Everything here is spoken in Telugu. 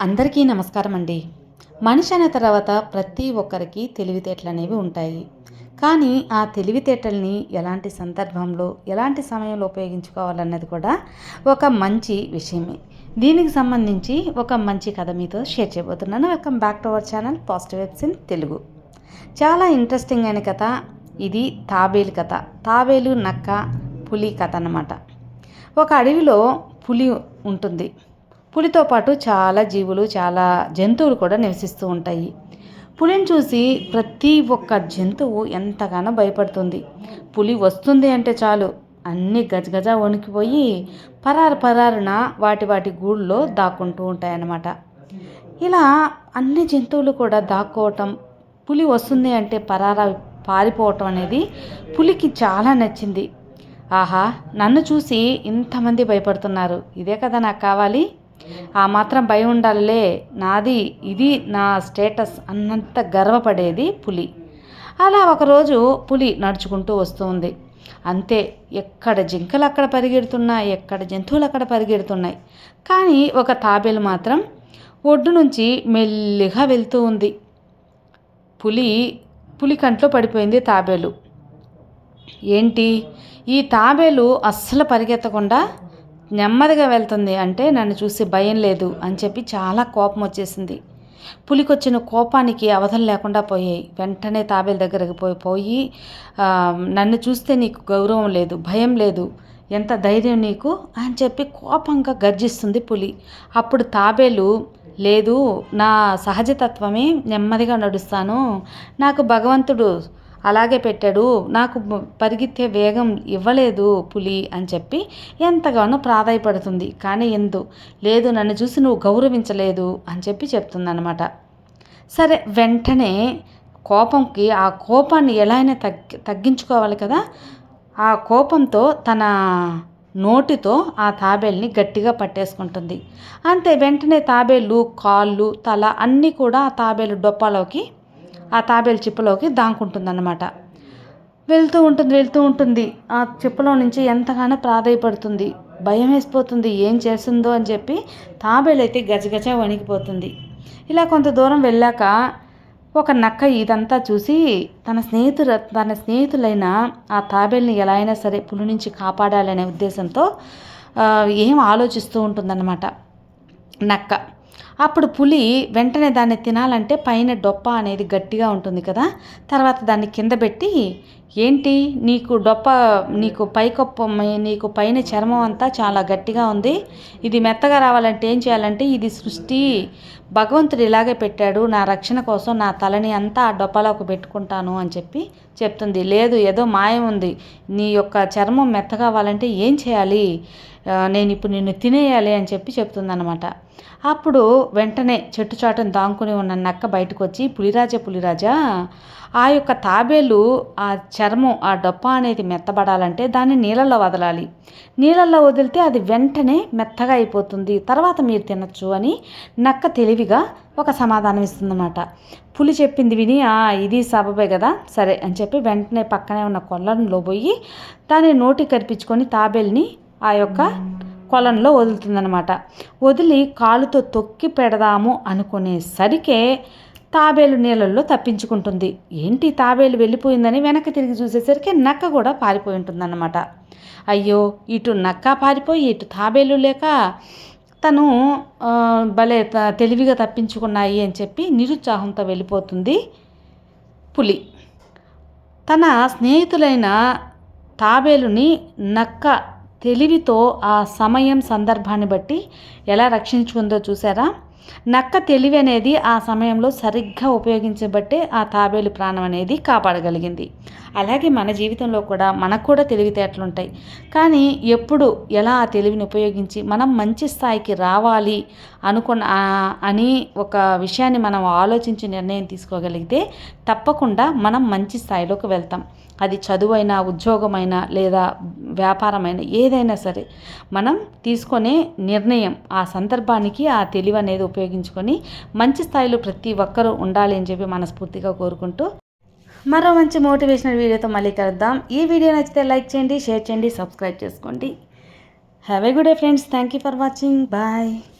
అందరికీ నమస్కారం అండి మనిషి అనే తర్వాత ప్రతి ఒక్కరికి తెలివితేటలు అనేవి ఉంటాయి. కానీ ఆ తెలివితేటల్ని ఎలాంటి సందర్భంలో ఎలాంటి సమయంలో ఉపయోగించుకోవాలన్నది కూడా ఒక మంచి విషయమే. దీనికి సంబంధించి ఒక మంచి కథ మీతో షేర్ చేయబోతున్నాను. Welcome back to our channel positive vibes in Telugu. చాలా ఇంట్రెస్టింగ్ అయిన కథ ఇది తాబేలు కథ. తాబేలు నక్క పులి కథ అన్నమాట. ఒక అడవిలో పులి ఉంటుంది. పులితో పాటు చాలా జీవులు చాలా జంతువులు కూడా నివసిస్తూ ఉంటాయి. పులిని చూసి ప్రతి ఒక్క జంతువు ఎంతగానో భయపడుతుంది. పులి వస్తుంది అంటే చాలు. అన్నీ గజగజ వణికిపోయి పరారు పరారున వాటి వాటి గూళ్ళలో దాక్కుంటూ ఉంటాయన్నమాట. ఇలా అన్ని జంతువులు కూడా దాక్కోవటం పులి వస్తుంది అంటే పరార పారిపోవటం అనేది పులికి చాలా నచ్చింది. ఆహా నన్ను చూసి ఇంతమంది భయపడుతున్నారు. ఇదే కదా నాకు కావాలి? ఆ మాత్రం భయం ఉండాలే నాది ఇది నా స్టేటస్ అన్నంత గర్వపడేది పులి. అలా ఒకరోజు పులి నడుచుకుంటూ వస్తుంది అంతే ఎక్కడ జింకలు అక్కడ పరిగెడుతున్నాయి ఎక్కడ జంతువులు అక్కడ పరిగెడుతున్నాయి. కానీ ఒక తాబేలు మాత్రం ఒడ్డు నుంచి మెల్లిగా వెళ్తూ ఉంది. పులి పులి కంట్లో పడిపోయింది తాబేలు. ఏంటి? ఈ తాబేలు అస్సలు పరిగెత్తకుండా నెమ్మదిగా వెళ్తుంది అంటే నన్ను చూసి భయం లేదు అని చెప్పి చాలా కోపం వచ్చేసింది. పులికొచ్చిన కోపానికి అవధం లేకుండా పోయాయి. వెంటనే తాబేలు దగ్గరకు పోయి పోయి నన్ను చూస్తే నీకు గౌరవం లేదు భయం లేదు ఎంత ధైర్యం నీకు అని చెప్పి కోపంగా గర్జిస్తుంది పులి. అప్పుడు తాబేలు లేదు నా సహజతత్వమే నెమ్మదిగా నడుస్తాను నాకు భగవంతుడు అలాగే పెట్టాడు. నాకు పరిగెత్తే వేగం ఇవ్వలేదు పులి అని చెప్పి ఎంతగానో ప్రాధాయపడుతుంది. కానీ ఎందు? లేదు నన్ను చూసి నువ్వు గౌరవించలేదు అని చెప్పి చెప్తుందనమాట సరే వెంటనే కోపంకి ఆ కోపాన్ని ఎలా అయినా తగ్గి తగ్గించుకోవాలి కదా? ఆ కోపంతో తన నోటితో ఆ తాబేల్ని గట్టిగా పట్టేసుకుంటుంది. అంతే వెంటనే తాబేళ్ళు కాళ్ళు తల అన్నీ కూడా ఆ తాబేలు డొప్పలోకి ఆ తాబేలు చిప్పలోకి దాంకుంటుందన్నమాట. వెళ్తూ ఉంటుంది వెళ్తూ ఉంటుంది. ఆ చిప్పలో నుంచి ఎంతగానో ప్రాధాయపడుతుంది. భయం వేసిపోతుంది ఏం చేస్తుందో అని చెప్పి తాబేలు అయితే గజగజ వణికిపోతుంది. ఇలా కొంత దూరం వెళ్ళాక ఒక నక్క ఇదంతా చూసి తన స్నేహితుల తన స్నేహితులైన ఆ తాబేల్ని ఎలా అయినా సరే పులి నుంచి కాపాడాలనే ఉద్దేశంతో ఏం ఆలోచిస్తూ ఉంటుందన్నమాట. నక్క అప్పుడు పులి వెంటనే దాన్ని తినాలంటే పైన డొప్ప అనేది గట్టిగా ఉంటుంది కదా. తర్వాత దాన్ని కింద పెట్టి ఏంటి? నీకు డొప్ప నీకు పైకొప్ప నీకు పైన చర్మం అంతా చాలా గట్టిగా ఉంది. ఇది మెత్తగా రావాలంటే ఏం చేయాలంటే ఇది సృష్టి భగవంతుడు ఇలాగే పెట్టాడు. నా రక్షణ కోసం నా తలని అంతా ఆ డొప్పలోకి పెట్టుకుంటాను అని చెప్పి చెప్తుంది. లేదు ఏదో మాయం ఉంది. నీ యొక్క చర్మం మెత్తగా అవ్వాలంటే ఏం చేయాలి? నేను ఇప్పుడు నిన్ను తినేయాలి అని చెప్పి చెప్తుందనమాట అప్పుడు వెంటనే చెట్టు చాటును దాంకుని ఉన్న నక్క బయటకు వచ్చి పులిరాజా పులిరాజా ఆ యొక్క తాబేలు ఆ చర్మం ఆ డొప్ప అనేది మెత్తబడాలంటే దాన్ని నీళ్ళల్లో వదలాలి. నీళ్ళల్లో వదిలితే అది వెంటనే మెత్తగా అయిపోతుంది. తర్వాత మీరు తినచ్చు అని నక్క తెలివిగా ఒక సమాధానం ఇస్తుందన్నమాట. పులి చెప్పింది విని ఇది సబబే కదా సరే అని చెప్పి వెంటనే పక్కనే ఉన్న కొల్లంలో పోయి దాన్ని నోటి కరిపించుకొని తాబేల్ని ఆ యొక్క కొలంలో వదులుతుందనమాట వదిలి కాలుతో తొక్కి పెడదాము అనుకునేసరికే తాబేలు నీళ్ళల్లో తప్పించుకుంటుంది. ఏంటి తాబేలు వెళ్ళిపోయిందని వెనక్కి తిరిగి చూసేసరికి నక్క కూడా పారిపోయి ఉంటుందన్నమాట. అయ్యో ఇటు నక్క పారిపోయి ఇటు తాబేలు లేక తను భలే తెలివిగా తప్పించుకున్నాయి అని చెప్పి నిరుత్సాహంతో వెళ్ళిపోతుంది పులి. తన స్నేహితులైన తాబేలుని నక్క తెలివితో ఆ సమయం సందర్భాన్ని బట్టి ఎలా రక్షించుకుందో చూసారా? నక్క తెలివి అనేది ఆ సమయంలో సరిగ్గా ఉపయోగించబట్టే ఆ తాబేలు ప్రాణం అనేది కాపాడగలిగింది. అలాగే మన జీవితంలో కూడా మనకు కూడా తెలివితేటలుంటాయి. కానీ ఎప్పుడు ఎలా ఆ తెలివిని ఉపయోగించి మనం మంచి స్థాయికి రావాలి అనుకున్న అని ఒక విషయాన్ని మనం ఆలోచించి నిర్ణయం తీసుకోగలిగితే తప్పకుండా మనం మంచి స్థాయిలోకి వెళ్తాం. అది చదువైనా ఉద్యోగమైనా లేదా వ్యాపారమైన ఏదైనా సరే మనం తీసుకునే నిర్ణయం ఆ సందర్భానికి ఆ తెలివి అనేది ఉపయోగించుకొని మంచి స్థాయిలో ప్రతి ఒక్కరూ ఉండాలి అని చెప్పి మనస్ఫూర్తిగా కోరుకుంటూ మరో మంచి మోటివేషనల్ వీడియోతో మళ్ళీ కలుద్దాం. ఈ వీడియో నచ్చితే లైక్ చేయండి షేర్ చేయండి సబ్స్క్రైబ్ చేసుకోండి. Have a good day friends thank you for watching bye